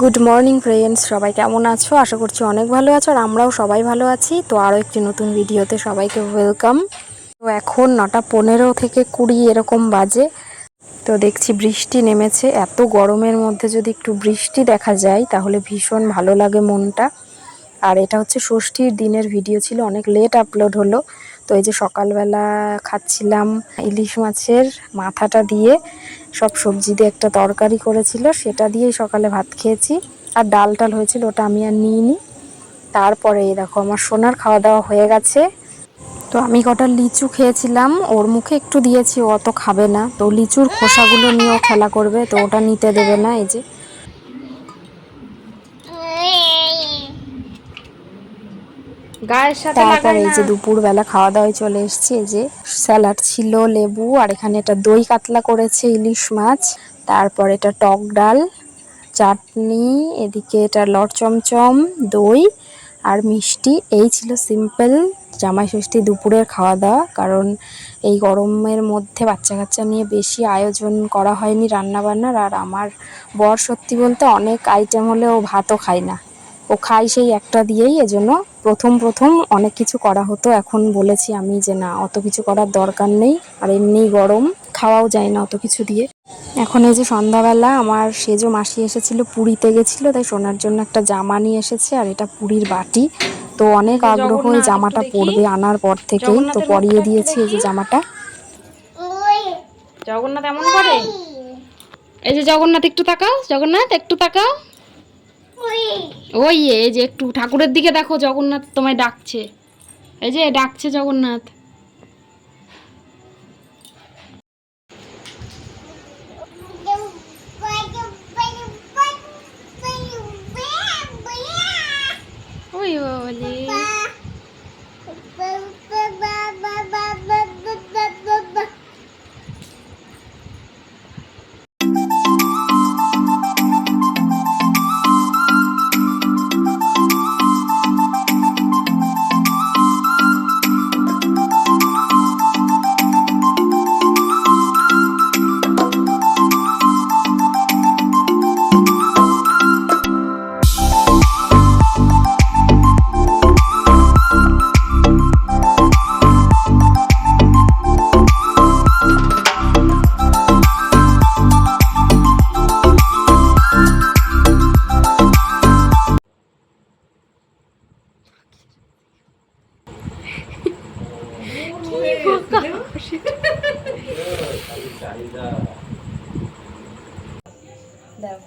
Good morning friends সবাই কেমন আছো? আশা করছি অনেক ভালো আছো আর আমরাও সবাই ভালো আছি। তো আরও একটি নতুন ভিডিওতে সবাইকে ওয়েলকাম তো এখন নটা পনেরো থেকে কুড়ি এরকম বাজে। তো দেখছি বৃষ্টি নেমেছে। এত গরমের মধ্যে যদি একটু বৃষ্টি দেখা যায়, তাহলে ভীষণ ভালো লাগে মনটা। আর এটা হচ্ছে ষষ্ঠীর দিনের ভিডিও ছিল, অনেক লেট আপলোড হলো। তো এই যে সকালবেলা খাচ্ছিলাম ইলিশ মাছের মাথাটা দিয়ে, সব সবজি দিয়ে একটা তরকারি করেছিল, সেটা দিয়েই সকালে ভাত খেয়েছি। আর ডাল টাল হয়েছিল, ওটা আমি আর নিইনি। তারপরে এই দেখো, আমার সোনার খাওয়া দাওয়া হয়ে গেছে। তো আমি কটা লিচু খেয়েছিলাম, ওর মুখে একটু দিয়েছি অত খাবে না। তো লিচুর খোসাগুলো নিয়েও খেলা করবে, তো ওটা নিতে দেবে না এই যে। গায়ের সাথে তারপর এই যে দুপুরবেলা খাওয়া দাওয়ায় চলে এসেছি এই যে স্যালাড ছিল লেবু আর এখানে এটা দই কাতলা করেছে ইলিশ মাছ। তারপর এটা টক ডাল চাটনি এদিকে এটা লট চমচম দই আর মিষ্টি। এই ছিল সিম্পল জামাই ষষ্ঠী দুপুরের খাওয়া দাওয়া কারণ এই গরমের মধ্যে বাচ্চা কাচ্চা নিয়ে বেশি আয়োজন করা হয়নি রান্না বান্নার আর আমার বর সত্যি বলতে অনেক আইটেম হলে ও ভাতও খায় না। ও খাই সেই একটা দিয়েই এজন্য প্রথম প্রথম অনেক কিছু করা হতো। এখন বলেছি আমি যে না অত কিছু করার দরকার নেই আর এমনি গরম খাওয়াও যায় না অত কিছু দিয়ে। এখন এই যে সন্ধ্যাবেলা আমার সেজো মাসি এসেছিল পুরীতে গেছিল তাই সোনার জন্য একটা জামা নিয়ে এসেছে আর এটা পুরীর বাটি। তো অনেক আগ্রহ এই জামাটা পরবে আনার পর থেকেই। তো পরিয়ে দিয়েছি এই যে জামাটা। জগন্নাথ এমন করে? এই যে জগন্নাথ একটু তাকাও জগন্নাথ একটু তাকাও। ওই এই যে একটু ঠাকুরের দিকে দেখো, জগন্নাথ তোমায় ডাকছে। এই যে ডাকছে জগন্নাথ। ওই দাও।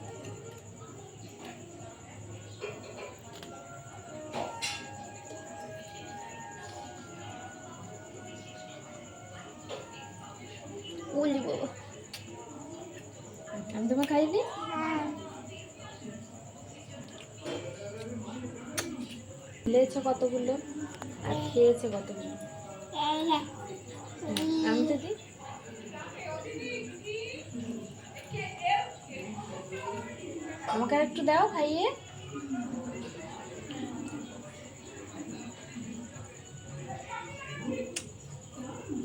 আমি তোমার দিই কতগুলো? আর খেয়েছে কতগুলো? আমি তো দিই আমাকে আর একটু দাও খাইয়ে।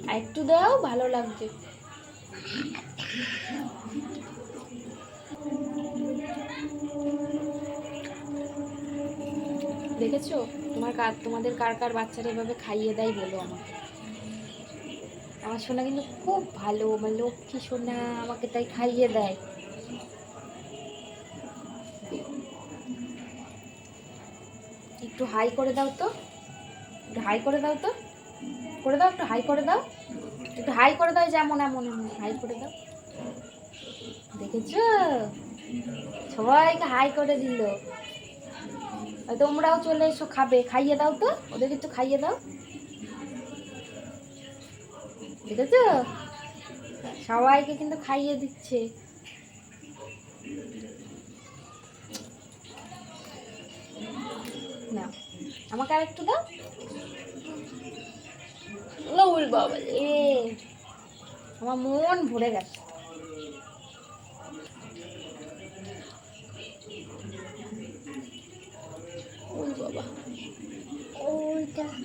আর একটু দাও, ভালো লাগছে। দেখেছ? তোমার কার তোমাদের কার কার বাচ্চারা এভাবে খাইয়ে দেয় বলো আমাকে। আমার সোনা কিন্তু খুব ভালো, আমার লক্ষ্মী সোনা আমাকে তাই খাইয়ে দেয়। একটু হাই করে দাও তো। একটু হাই করে দাও তো। করে দাও, একটু হাই করে দাও। একটু হাই করে দাও, যেমন এমন এমন, হাই করে দাও। দেখেছ? সবাইকে হাই করে দিল। তোমরাও চলে এসো, খাবে। খাইয়ে দাও তো, ওদের একটু খাইয়ে দাও। দেখেছ? সবাইকে কিন্তু খাইয়ে দিচ্ছে। আমাকে আর একটু দাও। লউল বাবা এ আমার মন ভরে গেছে।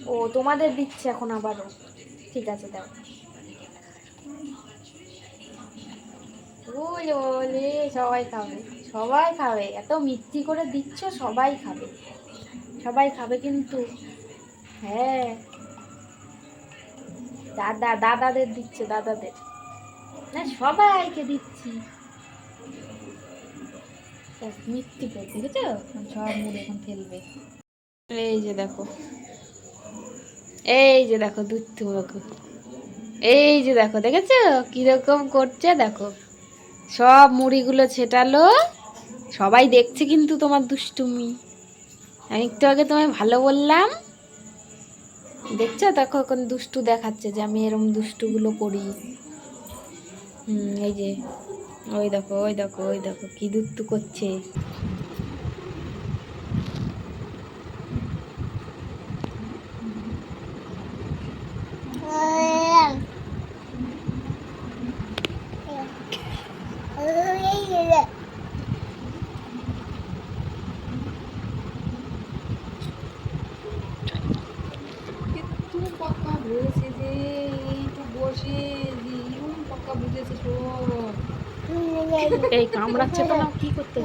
ও তোমাদের দিচ্ছে এখন আবারও। ঠিক আছে দাও। ওই ওলে সবাই খাবে। সবাই খাবে। এত মিষ্টি করে দিচ্ছ সবাই খাবে। সবাই খাবে কিন্তু। হ্যাঁ। দাদা, দাদাদের দিচ্ছে, দাদাদের। না, সবাইকে দিচ্ছি। মিষ্টি দেখেছ সব মুড়ে এখন ফেলবে। এই যে দেখো। এই যে দেখো, দুধ বাবু এই যে দেখো, দেখেছ? কীরকম করছে দেখো। সব মুড়িগুলো ছেটালো। সবাই দেখছে কিন্তু তোমার দুষ্টুমি। আমি একটু আগে তোমায় ভালো বললাম। দেখছ? দেখো, এখন দুষ্টু দেখাচ্ছে যে আমি এরম দুষ্টুগুলো করি। হুম, এই যে, ওই দেখো ওই দেখো ওই দেখো, কি দুষ্টু করছে। বুঝেছে এই কামড়াচ্ছে তো না কি করতে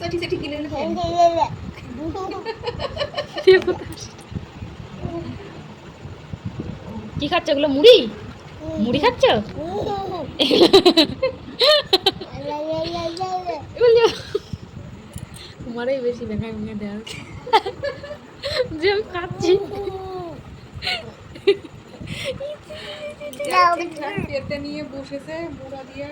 সেটি সেটি কিনে কি খাচ্ছ ওগুলো মুড়ি? মুড়ি খাচ্ছ? তোমারই বেশি দেখা ভেঙে দেওয়া। যে আমি খাচ্ছি। নিয়ে বসেছে বুড়া দিয়া।